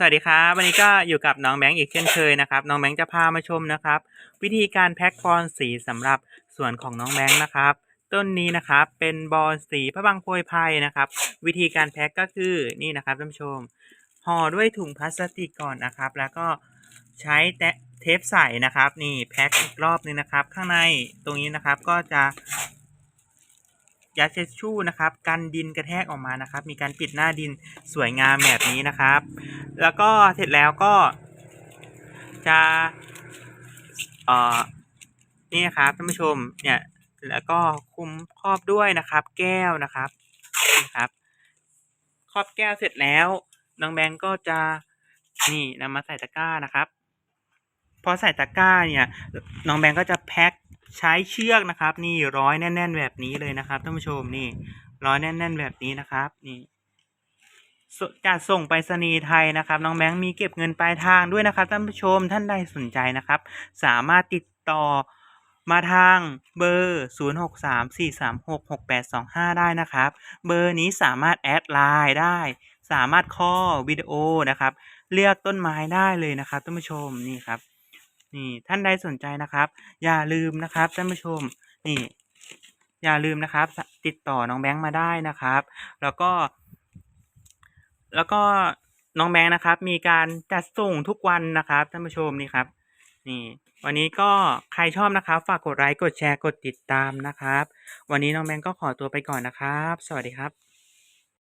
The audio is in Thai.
สวัสดีครับวันนี้ก็อยู่กับน้องแบงค์อีกเช่นเคยนะครับ น้องแบงค์จะพามาชมนะครับ วิธีการแพ็คบอลสีสำหรับส่วนของน้องแบงค์นะครับ ต้นนี้นะครับเป็นบอลสีพระบางโพยไพรนะครับ วิธีการแพ็คก็คือนี่นะครับท่านผู้ชมห่อด้วยถุงพลาสติกก่อนนะครับ แล้วก็ใช้แตะเทปใส่นะครับ นี่แพ็คอีกรอบนึงนะครับ ข้างในตรงนี้นะครับก็จะยัดเชชชู่นะครับกันดินกระแทกออกมานะครับ มีการปิดหน้าดินสวยงามแบบนี้นะครับ แล้วก็เสร็จแล้วก็จะเอ่อนี่นะครับท่านผู้ชมเนี่ยแล้วก็คุมครอบด้วยนะครับ แก้วนะครับนี่ครับ ครอบแก้วเสร็จแล้วน้องแบงก์ก็จะนี่นำมาใส่ตะกร้านะครับพอใส่ตะกร้าเนี่ยน้องแบงก์ก็จะแพ็คใช้เชือกนะครับ นี่ร้อยแน่น ๆ แบบนี้เลยนะครับท่านผู้ชมนี่ร้อยแน่น ๆ แบบนี้นะครับ นี่ จัดส่งไปรษณีย์ไทยนะครับน้องแบงค์มีเก็บเงินปลายทางด้วยนะครับท่านผู้ชมท่านใดสนใจนะครับ สามารถติดต่อมาทางเบอร์ 0634366825 ได้นะครับ เบอร์นี้สามารถแอดไลน์ได้ สามารถคอวิดีโอนะครับ เลือกต้นไม้ได้เลยนะครับท่านผู้ชมนี่ครับ นี่ท่านใดสนใจนะครับ อย่าลืมนะครับท่านผู้ชมนี่ อย่าลืมนะครับ ติดต่อน้องแบงค์มาได้นะครับ แล้วก็ แล้วก็น้องแบงค์นะครับ มีการจัดส่งทุกวันนะครับท่านผู้ชมนี่ครับ นี่ วันนี้ก็ใครชอบนะครับ ฝากกดไลค์กดแชร์กดติดตามนะครับ วันนี้น้องแบงค์ก็ขอตัวไปก่อนนะครับ สวัสดีครับ